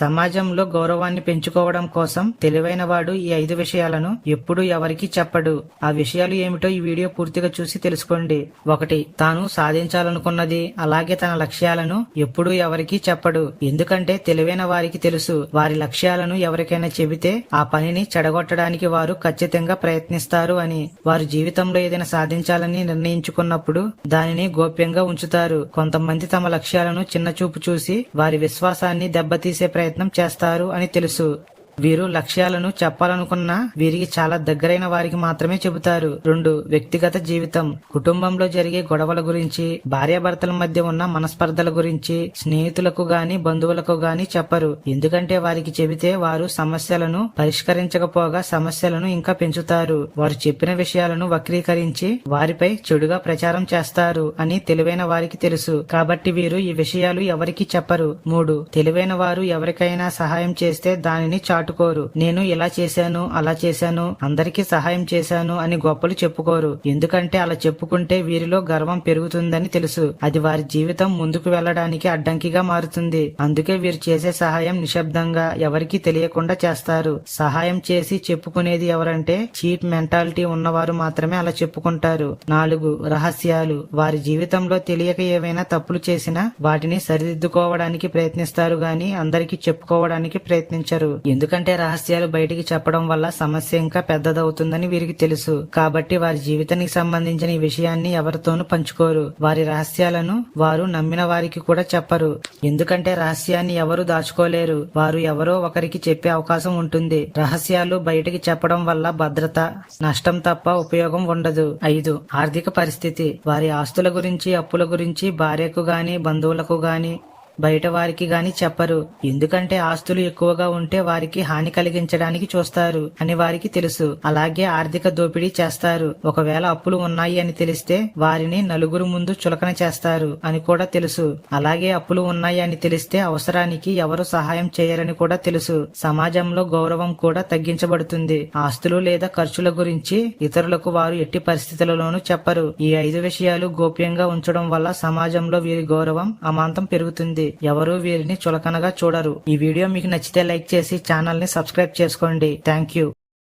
సమాజంలో గౌరవాన్ని పెంచుకోవడం కోసం తెలివైన వాడు ఈ ఐదు విషయాలను ఎప్పుడు ఎవరికీ చెప్పడు. ఆ విషయాలు ఏమిటో ఈ వీడియో పూర్తిగా చూసి తెలుసుకోండి. ఒకటి తాను సాధించాలనుకున్నది అలాగే తన లక్ష్యాలను ఎప్పుడు ఎవరికీ చెప్పడు. ఎందుకంటే తెలివైన వారికి తెలుసు వారి లక్ష్యాలను ఎవరికైనా చెబితే ఆ పనిని చెడగొట్టడానికి వారు ఖచ్చితంగా ప్రయత్నిస్తారు అని. వారు జీవితంలో ఏదైనా సాధించాలని నిర్ణయించుకున్నప్పుడు దానిని గోప్యంగా ఉంచుతారు. కొంతమంది తమ లక్ష్యాలను చిన్న చూపు చూసి వారి విశ్వాసాన్ని దెబ్బతీసే ప్రయత్నం ప్రయత్నం చేస్తారు అని తెలుసు. వీరు లక్ష్యాలను చెప్పాలనుకున్నా వీరికి చాలా దగ్గరైన వారికి మాత్రమే చెబుతారు. రెండు వ్యక్తిగత జీవితం. కుటుంబంలో జరిగే గొడవల గురించి భార్యాభర్తల మధ్య ఉన్న మనస్పర్ధల గురించి స్నేహితులకు గాని బంధువులకు గాని చెప్పరు. ఎందుకంటే వారికి చెబితే వారు సమస్యలను పరిష్కరించకపోగా సమస్యలను ఇంకా పెంచుతారు. వారు చెప్పిన విషయాలను వక్రీకరించి వారిపై చెడుగా ప్రచారం చేస్తారు అని తెలివైన వారికి తెలుసు. కాబట్టి వీరు ఈ విషయాలు ఎవరికి చెప్పరు. మూడు తెలివైన వారు ఎవరికైనా సహాయం చేస్తే దానిని చాటుకోరు నేను ఇలా చేశాను అలా చేశాను అందరికీ సహాయం చేశాను అని గొప్పలు చెప్పుకోరు. ఎందుకంటే అలా చెప్పుకుంటే వీరిలో గర్వం పెరుగుతుందని తెలుసు. అది వారి జీవితం ముందుకు వెళ్ళడానికి అడ్డంకిగా మారుతుంది. అందుకే వీరు చేసే సహాయం నిశ్శబ్దంగా ఎవరికీ తెలియకుండా చేస్తారు. సహాయం చేసి చెప్పుకునేది ఎవరంటే చీప్ మెంటాలిటీ ఉన్నవారు మాత్రమే అలా చెప్పుకుంటారు. నాలుగు రహస్యాలు. వారి జీవితంలో తెలియక ఏవైనా తప్పులు చేసినా వాటిని సరిదిద్దుకోవడానికి ప్రయత్నిస్తారు గాని అందరికీ చెప్పుకోవడానికి ప్రయత్నించరు. ఎందుకంటే ఎందుకంటే రహస్యాలు బయటికి చెప్పడం వల్ల సమస్య ఇంకా పెద్దదవుతుందని వీరికి తెలుసు. కాబట్టి వారి జీవితానికి సంబంధించిన ఈ విషయాన్ని ఎవరితోనూ పంచుకోరు. వారి రహస్యాలను వారు నమ్మిన వారికి కూడా చెప్పరు. ఎందుకంటే రహస్యాన్ని ఎవరు దాచుకోలేరు. వారు ఎవరో ఒకరికి చెప్పే అవకాశం ఉంటుంది. రహస్యాలు బయటికి చెప్పడం వల్ల భద్రత నష్టం తప్ప ఉపయోగం ఉండదు. ఐదు. ఆర్థిక పరిస్థితి. వారి ఆస్తుల గురించి అప్పుల గురించి భార్యకు గాని బంధువులకు గాని బయట వారికి గాని చెప్పరు. ఎందుకంటే ఆస్తులు ఎక్కువగా ఉంటే వారికి హాని కలిగించడానికి చూస్తారు అని వారికి తెలుసు. అలాగే ఆర్థిక దోపిడీ చేస్తారు. ఒకవేళ అప్పులు ఉన్నాయి అని తెలిస్తే వారిని నలుగురు ముందు చులకన చేస్తారు అని కూడా తెలుసు. అలాగే అప్పులు ఉన్నాయి అని తెలిస్తే అవసరానికి ఎవరు సహాయం చేయరని కూడా తెలుసు. సమాజంలో గౌరవం కూడా తగ్గించబడుతుంది. ఆస్తులు లేదా ఖర్చుల గురించి ఇతరులకు వారు ఎట్టి పరిస్థితులలోనూ చెప్పరు. ఈ ఐదు విషయాలు గోప్యంగా ఉంచడం వల్ల సమాజంలో వీరి గౌరవం అమాంతం పెరుగుతుంది. ఎవరూ వీరిని చులకనగా చూడరు. ఈ వీడియో మీకు నచ్చితే లైక్ చేసి ఛానల్ని సబ్స్క్రైబ్ చేసుకోండి. Thank you